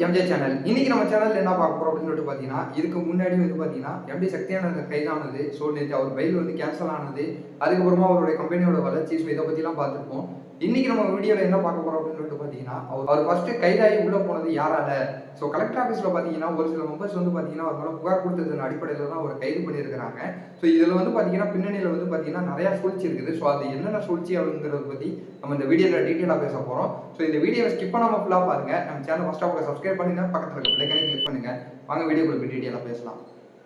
MJ channel இன்னைக்கு நம்ம channel என்ன பார்க்க போறோம் அப்படின்னு சொல்லிட்டு பார்த்தீங்கன்னா இதுக்கு முன்னாடி வந்து பார்த்தீங்கன்னா எம்டி சக்தியான கைதானது ஸோ நேற்று அவர் பயில் வந்து கேன்சல் ஆனது அதுக்கப்புறமா அவருடைய கம்பெனியோட வளர்ச்சி ஸோ இதை பற்றிலாம் பார்த்துருப்போம். இன்னைக்கு நம்ம வீடியோவில் என்ன பார்க்க போறோம் அப்படின்னு சொல்லிட்டு பார்த்தீங்கன்னா அவர் அவர் ஃபர்ஸ்ட் கைதாகி உள்ள போனது யாரால? ஸோ கலெக்டர் ஆஃபீஸில் பார்த்தீங்கன்னா ஒரு சில மெம்பர்ஸ் வந்து பார்த்தீங்கன்னா அவர் மேலே புகார் கொடுத்ததன் அடிப்படையில் தான் அவர் கைது பண்ணியிருக்கிறாங்க. ஸோ இதில் வந்து பார்த்தீங்கன்னா பின்னணியில் வந்து பார்த்தீங்கன்னா நிறையா சூழ்ச்சி இருக்குது. ஸோ அது என்னென்ன சூழ்ச்சி அப்படிங்கிறத பற்றி நம்ம இந்த வீடியோவில் டீட்டெயிலாக பேச போகிறோம் ஸோ இந்த வீடியோவை ஸ்கிப் பண்ணாமல் ஃபுல்லாக பாருங்க. நம்ம சேனல் ஃபஸ்ட் ஆஃப் சப்ஸ்கிரைப் பண்ணுங்க பக்கத்தில் இருக்க பிள்ளைக்கனே கிளிக் பண்ணுங்க. வாங்க வீடியோக்குள்ள போய் டீட்டெயிலாக பேசலாம்.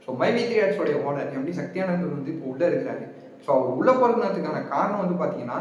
ஸோ மை வி த்ரீ ஆட்ஸோடைய ஓனர் எப்படி சக்தியானந்தர் வந்து இப்போ உள்ளே இருக்கிறாரு. ஸோ அவர் உள்ளே போகிறதுக்கான காரணம் வந்து பார்த்தீங்கன்னா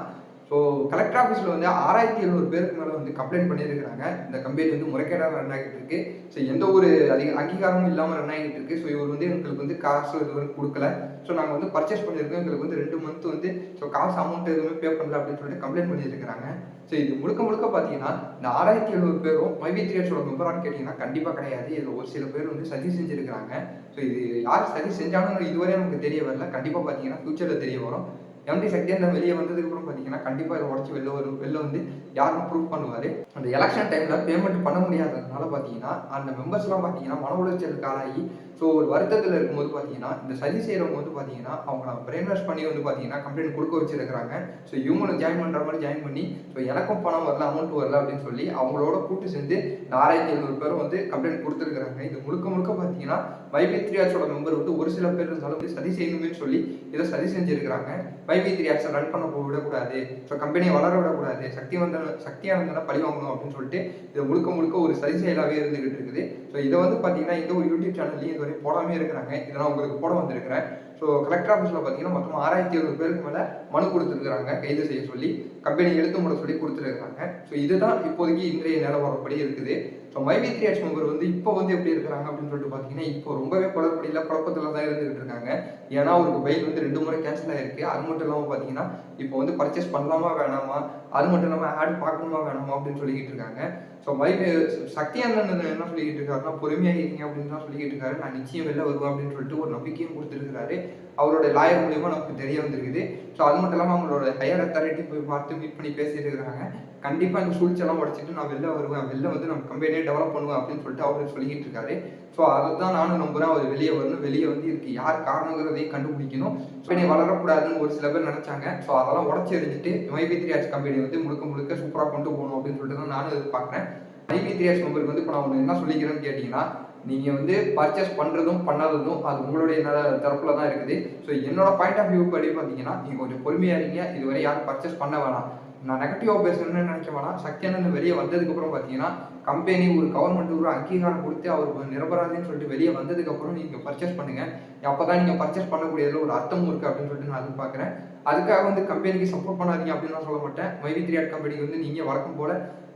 ஸோ கலெக்டர் ஆஃபீஸில் வந்து ஆறாயிரத்தி எழுநூறு பேருக்கு மேலே வந்து கம்ப்ளைண்ட் பண்ணியிருக்கிறாங்க. இந்த கம்பெனி வந்து முறைகேடாக ரன் ஆகிட்டு இருக்கு ஸோ எந்த ஒரு அதிக அங்கீகாரமும் இல்லாமல் ரன் ஆகிட்டு இருக்கு ஸோ இவர் வந்து எங்களுக்கு வந்து காசு இது கொடுக்கல. ஸோ நாங்கள் வந்து பர்ச்சேஸ் பண்ணியிருக்கோம். எங்களுக்கு வந்து ரெண்டு மந்த் வந்து ஸோ காசு அமௌண்ட் எதுவுமே பே பண்ணல அப்படின்னு சொல்லிட்டு கம்ப்ளைண்ட் பண்ணியிருக்கிறாங்க. ஸோ இது முழுக்க முழுக்க பார்த்தீங்கன்னா இந்த ஆறாயிரத்தி எழுநூறு பேரும் மைவி த்ரீஸோட மெம்பரான்னு கேட்டிங்கன்னா கண்டிப்பாக கிடையாது. இதில் ஒரு சில பேர் வந்து சதி செஞ்சுருக்கிறாங்க. ஸோ இது யார் சதி செஞ்சாலும் இதுவரை நமக்கு தெரிய வரல. கண்டிப்பாக பார்த்தீங்கன்னா ஃபியூச்சரில் தெரிய வரும். எம்டி அந்த வெளியே வந்ததுக்கு அப்புறம் பார்த்தீங்கன்னா கண்டிப்பாக இதை உடச்சி வெளில வரும் வெளில வந்து யாரும் ப்ரூவ் பண்ணுவார். அந்த எலெக்ஷன் டைமில் பேமெண்ட் பண்ண முடியாததுனால பார்த்தீங்கன்னா அந்த மெம்பர்ஸ்லாம் பார்த்தீங்கன்னா மன உளைச்சலுக்கு ஆளாகி ஸோ ஒரு வருத்தத்தில் இருக்கும்போது பார்த்தீங்கன்னா இந்த சதி செய்கிறவங்க வந்து பார்த்தீங்கன்னா அவங்க பிரெயின் வாஷ் பண்ணி வந்து பார்த்தீங்கன்னா கம்ப்ளைண்ட் கொடுக்க வச்சிருக்கிறாங்க. ஸோ இவங்களும் ஜாயின் பண்ணுற மாதிரி ஜாயின் பண்ணி ஸோ எனக்கும் பணம் வரல அமௌண்ட் வரல அப்படின்னு சொல்லி அவங்களோட கூட்டு சேர்ந்து ஆறாயிரத்தி எழுநூறு பேரும் வந்து கம்ப்ளைண்ட் கொடுத்துருக்காங்க இது முழுக்க முழுக்க பார்த்தீங்கன்னா வைபி த்ரீஆர்ஸோட மெம்பர் வந்து ஒரு சில பேர் இருந்தாலும் வந்து சதி செய்யணுமே சொல்லி இதை சதி செஞ்சுருக்கிறாங்க. வைபி த்ரீஆர்ஸை ரன் பண்ண போ- விடக்கூடாது. ஸோ கம்பெனியை வளர விடக்கூடாது. சக்தி வந்த சக்தியானந்தனை பழி வாங்கணும் அப்படின்னு சொல்லிட்டு இது முழுக்க முழுக்க ஒரு சதி செயலாகவே இருந்துகிட்டு இருக்குது. ஸோ இதை வந்து பார்த்தீங்கன்னா இந்த ஒரு யூடியூப் சேனல்லையும் இதுவரை போடாமே இருக்கிறாங்க. இதெல்லாம் உங்களுக்கு போட வந்திருக்கிறேன். ஸோ கலெக்டர் ஆஃபீஸில் பார்த்தீங்கன்னா மொத்தம் ஆறாயிரத்தி எழுநூறு பேருக்கு மேலே மனு கொடுத்துருக்காங்க கைது செய்ய சொல்லி கம்பெனி எழுத்து முட சொல்லி கொடுத்துருக்காங்க ஸோ இதுதான் இப்போதைக்கு இன்றைய நிலவரப்படி இருக்குது. ஸோ மைவி த்ரீ ஹெச் மெம்பர் வந்து இப்போ வந்து எப்படி இருக்கிறாங்க அப்படின்னு சொல்லிட்டு பார்த்தீங்கன்னா இப்போ ரொம்பவே குழப்படியில் குழப்பத்தில் தான் இருந்துகிட்டு இருக்காங்க. ஏன்னா அவருக்கு பைல் வந்து ரெண்டு முறை கேன்சல் ஆயிருக்கு. அது மட்டும் இல்லாமல் பார்த்தீங்கன்னா இப்போ வந்து பர்ச்சேஸ் பண்ணலாமா வேணாமா? அது மட்டும் இல்லாமல் ஆட் பார்க்கணுமா வேணாமா? அப்படின்னு சொல்லிக்கிட்டு இருக்காங்க. ஸோ மைவி சக்தி அண்ணன் என்ன சொல்லிக்கிட்டு இருக்காருன்னா பொறுமையாக இருக்கீங்க அப்படின்னு தான் சொல்லிக்கிட்டு இருக்காரு. நான் நிச்சயம் வெளில வருவா அப்படின்னு சொல்லிட்டு ஒரு நம்பிக்கையும் கொடுத்துருக்காரு அவரோட லாயர் மூலயமா நமக்கு தெரிய வந்திருக்குது. ஸோ அது மட்டும் இல்லாமல் அவங்களோட ஹையர் அத்தாரிட்டி போய் பார்த்து மீட் பண்ணி பேசியிருக்கிறாங்க. கண்டிப்பாக இந்த சூழ்ச்சியெல்லாம் உடச்சிட்டு நான் வெளில வருவேன். வெளில வந்து நம்ம கம்பெனியே டெவலப் பண்ணுவேன் அப்படின்னு சொல்லிட்டு அவர் சொல்லிக்கிட்டு இருக்காரு ஸோ அதை தான் நானும் நம்புகிறேன் அவர் வெளியே வரணும். வெளியே வந்து இதுக்கு யார் காரணங்கிறதையும் கண்டுபிடிக்கணும். கம்பெனி வளரக்கூடாதுன்னு ஒரு சில பேர் நினைச்சாங்க. ஸோ அதெல்லாம் உடச்சி எறிஞ்சிட்டு மைபி த்ரீ கம்பெனி வந்து முழுக்க முழுக்க சூப்பராக கொண்டு போகணும் அப்படின்னு சொல்லிட்டு தான் நானும் எதிர்பார்க்குறேன். மைபி த்ரீ ஆர்ஸ் வந்து இப்போ நான் ஒன்று என்ன சொல்லிக்கிறேன்னு கேட்டிங்கன்னா நீங்கள் வந்து பர்ச்சேஸ் பண்ணுறதும் பண்ணாததும் அது உங்களுடைய தரப்பில் தான் இருக்குது. ஸோ என்னோட பாயிண்ட் ஆஃப் வியூ படி பார்த்தீங்கன்னா நீங்கள் கொஞ்சம் பொறுமையாக இருங்க. இதுவரை யாரும் பர்ச்சேஸ் பண்ண வேணாம். நான் நெகட்டிவாக பேசணும்னு நினைக்க வேணாம். சக்தியானந்த வெளியே வந்ததுக்கப்புறம் பார்த்தீங்கன்னா கம்பெனி ஒரு கவர்மெண்ட் ஒரு அங்கீகாரம் கொடுத்து அவர் நிரபராதின்னு சொல்லிட்டு வெளியே வந்ததுக்கப்புறம் நீங்கள் பர்ச்சேஸ் பண்ணுங்கள் அப்போ தான் நீங்கள் பர்ச்சேஸ் பண்ணக்கூடியதில் ஒரு அர்த்தமும் இருக்குது அப்படின்னு சொல்லிட்டு நான் எதிர்பார்க்குறேன். அதுக்காக வந்து கம்பெனிக்கு சப்போர்ட் பண்ணாதீங்க அப்படின்னு நான் சொல்ல மாட்டேன். மைவி த்ரீ ஆட் கம்பெனிக்கு வந்து நீங்கள் வழக்கம் போல்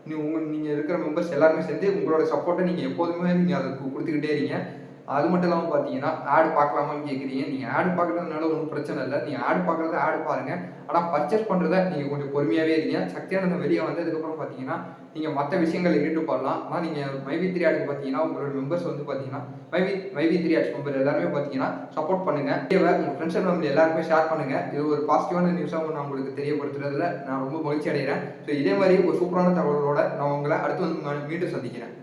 நீங்கள் உங்கள் நீங்கள் இருக்கிற மெம்பர்ஸ் எல்லாருமே சேர்ந்து உங்களோட சப்போர்ட்டை நீங்கள் எப்போதுமே நீங்கள் அதுக்கு கொடுத்துக்கிட்டே இருக்கீங்க அது மட்டும் இல்லாமல் பார்த்தீங்கன்னா ஆட் பார்க்கலாமான்னு கேட்குறீங்க நீங்கள் ஆடு பார்க்குறதுனால ஒன்றும் பிரச்சனை இல்லை. நீங்கள் ஆடு பார்க்குறத ஆடு பாருங்கள் ஆனால் பர்ச்சேஸ் பண்ணுறத நீங்கள் கொஞ்சம் பொறுமையாகவே இருக்கீங்க சக்தியான வெளியே வந்ததுக்கப்புறம் பார்த்தீங்கன்னா நீங்கள் மற்ற விஷயங்கள் ஈடுபடலாம் ஆனால் நீங்கள் மைவி த்ரீ ஆட்க்கு பார்த்தீங்கன்னா உங்களோட மெம்பர்ஸ் வந்து பார்த்தீங்கன்னா மைவி மைவி த்ரீ ஆட்ஸ் மெம்பர் எல்லாருமே பார்த்தீங்கன்னா சப்போர்ட் பண்ணுங்கள் வீடியோவை உங்கள் ஃப்ரெண்ட்ஸ் அண்ட் ஃபேமிலி எல்லாருமே ஷேர் பண்ணுங்கள் இது ஒரு பாசிட்டிவான நியூஸாக நான் உங்களுக்கு தெரியப்படுத்துறதுல நான் ரொம்ப மகிழ்ச்சி அடைகிறேன் ஸோ இதே மாதிரி ஒரு சூப்பரான தகவலோட நான் உங்களை அடுத்து வந்து மீண்டும் சந்திக்கிறேன்.